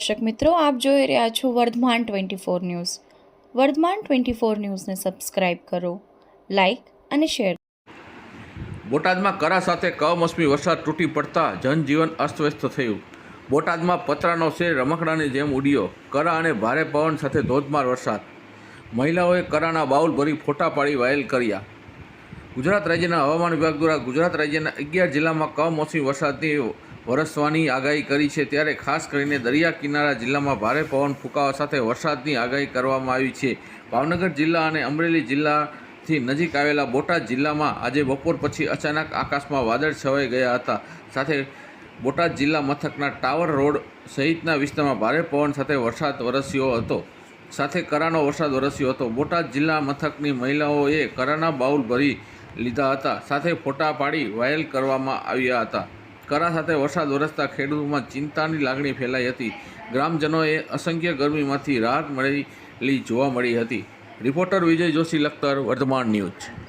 દર્શક મિત્રો, આપ જોઈ રહ્યા છો Vardhman twenty four news. Vardhman twenty four ન્યૂઝને સબસ્ક્રાઇબ કરો, લાઇક અને શેર. બોટાદમાં કરા સાથે કમોસમી વરસાદ તૂટી પડતા જનજીવન અસ્તવ્યસ્ત થયું. બોટાદમાં પતરાનો શેર રમકડાની જેમ ઉડ્યો. કરા અને ભારે પવન સાથે ધોધમાર વરસાદ. મહિલાઓએ કરાના બાઉલ ભરી ફોટા પાડી વાયલ કર્યા. ગુજરાત રાજ્યના હવામાન વિભાગ દ્વારા ગુજરાત રાજ્યના અગિયાર જિલ્લામાં કમોસમી વરસાદની વરસવાની આગાહી કરી છે ત્યારે ખાસ કરીને દરિયા કિનારા જિલ્લામાં ભારે પવન ફૂંકાવા સાથે વરસાદની આગાહી કરવામાં આવી છે. ભાવનગર જિલ્લા અને અમરેલી જિલ્લાથી નજીક આવેલા બોટાદ જિલ્લામાં આજે બપોર પછી અચાનક આકાશમાં વાદળ છવાઈ ગયા હતા. સાથે બોટાદ જિલ્લા મથકના ટાવર રોડ સહિતના વિસ્તારમાં ભારે પવન સાથે વરસાદ વરસ્યો હતો. સાથે કરાનો વરસાદ વરસ્યો હતો. બોટાદ જિલ્લા મથકની મહિલાઓએ કરાના બાઉલ ભરી લીધા હતા. સાથે ફોટા પાડી વાયરલ કરવામાં આવ્યા હતા. કરા સાથે વરસાદ વરસતા ખેડૂતોમાં ચિંતાની લાગણી ફેલાઈ હતી. ગ્રામજનોએ અસંખ્ય ગરમીમાંથી રાહત મળેલી જોવા મળી હતી. Reporter Vijay Joshi Lakhtar, Vardhman news.